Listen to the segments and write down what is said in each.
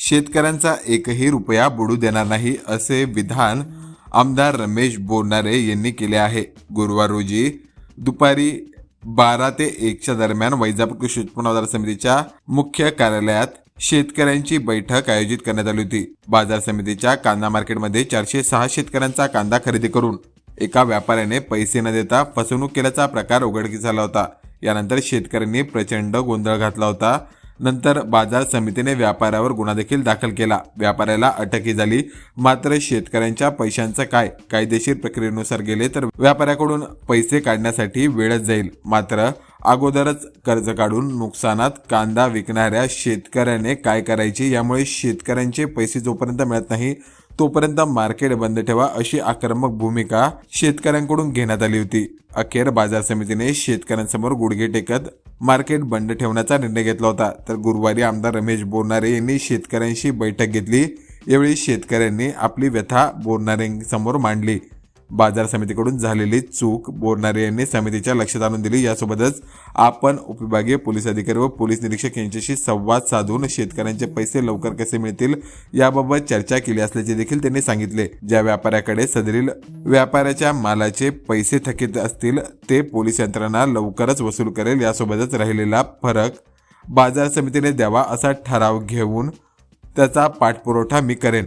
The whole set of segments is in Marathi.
शेतकऱ्यांचा एकही रुपया बुडू देणार नाही असे विधान आमदार रमेश बोरनारे यांनी केले आहे. गुरुवार रोजी दुपारी बारा ते एकच्या दरम्यान वैजापूर कृषी उत्पन्न बाजार समितीच्या मुख्य कार्यालयात शेतकऱ्यांची बैठक आयोजित करण्यात आली होती. बाजार समितीच्या कांदा मार्केटमध्ये चारशे सहा शेतकऱ्यांचा कांदा खरेदी करून एका व्यापाऱ्याने पैसे न देता फसवणूक केल्याचा प्रकार उघडकीस आला होता. यानंतर शेतकऱ्यांनी प्रचंड गोंधळ घातला होता. नंतर बाजार समितीने व्यापाऱ्यावर गुन्हा देखील दाखल केला. व्यापाऱ्याला अटकही झाली. मात्र शेतकऱ्यांच्या पैशांचं काय? कायदेशीर प्रक्रियेनुसार गेले तर व्यापाऱ्याकडून पैसे काढण्यासाठी वेळच जाईल. मात्र अगोदरच कर्ज काढून नुकसानात कांदा विकणाऱ्या शेतकऱ्याने काय करायचे? यामुळे शेतकऱ्यांचे पैसे जोपर्यंत मिळत नाही तोपर्यंत मार्केट बंद ठेवा अशी आक्रमक भूमिका शेतकऱ्यांकडून घेण्यात आली होती. अखेर बाजार समितीने शेतकऱ्यांसमोर गुडघे टेकत मार्केट बंद ठेवण्याचा निर्णय घेतला होता. तर गुरुवारी आमदार रमेश बोरणारे यांनी शेतकऱ्यांशी बैठक घेतली. यावेळी शेतकऱ्यांनी आपली व्यथा बोरनारेंसमोर मांडली. बाजार समितीकडून झालेली चूक बोरणारे यांनी समितीच्या लक्षात आणून दिली. यासोबतच आपण उपविभागीय पोलीस अधिकारी व पोलीस निरीक्षक यांच्याशी संवाद साधून शेतकऱ्यांचे पैसे लवकर कसे मिळतील याबाबत चर्चा केली असल्याचे देखील त्यांनी सांगितले. ज्या व्यापाऱ्याकडे सदरील व्यापाऱ्याच्या मालाचे पैसे थकीत असतील ते पोलीस यंत्रणा लवकरच वसूल करेल. यासोबतच राहिलेला फरक बाजार समितीने द्यावा असा ठराव घेऊन त्याचा पाठपुरवठा मी करेन.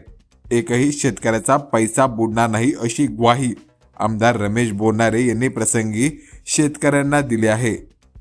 एकही शेतकऱ्याचा पैसा बुडणार नाही अशी ग्वाही आमदार रमेश बोनारे यांनी प्रसंगी शेतकऱ्यांना दिली आहे.